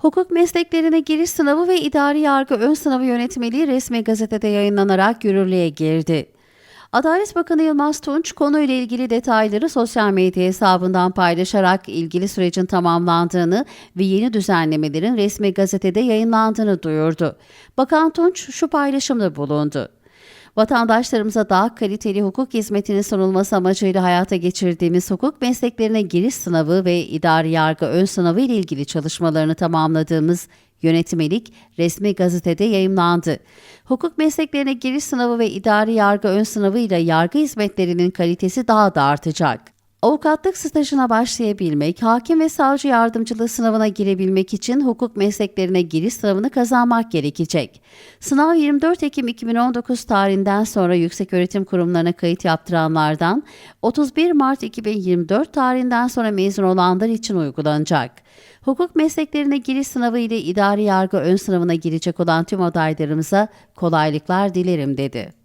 Hukuk mesleklerine giriş sınavı ve idari yargı ön sınavı yönetmeliği resmi gazetede yayınlanarak yürürlüğe girdi. Adalet Bakanı Yılmaz Tunç konuyla ilgili detayları sosyal medya hesabından paylaşarak ilgili sürecin tamamlandığını ve yeni düzenlemelerin resmi gazetede yayınlandığını duyurdu. Bakan Tunç şu paylaşımda bulundu. Vatandaşlarımıza daha kaliteli hukuk hizmetinin sunulması amacıyla hayata geçirdiğimiz hukuk mesleklerine giriş sınavı ve idari yargı ön sınavı ile ilgili çalışmalarını tamamladığımız yönetmelik resmi gazetede yayımlandı. Hukuk mesleklerine giriş sınavı ve idari yargı ön sınavı ile yargı hizmetlerinin kalitesi daha da artacak. Avukatlık stajına başlayabilmek, hakim ve savcı yardımcılığı sınavına girebilmek için hukuk mesleklerine giriş sınavını kazanmak gerekecek. Sınav 24 Ekim 2019 tarihinden sonra yükseköğretim kurumlarına kayıt yaptıranlardan, 31 Mart 2024 tarihinden sonra mezun olanlar için uygulanacak. Hukuk mesleklerine giriş sınavı ile idari yargı ön sınavına girecek olan tüm adaylarımıza kolaylıklar dilerim dedi.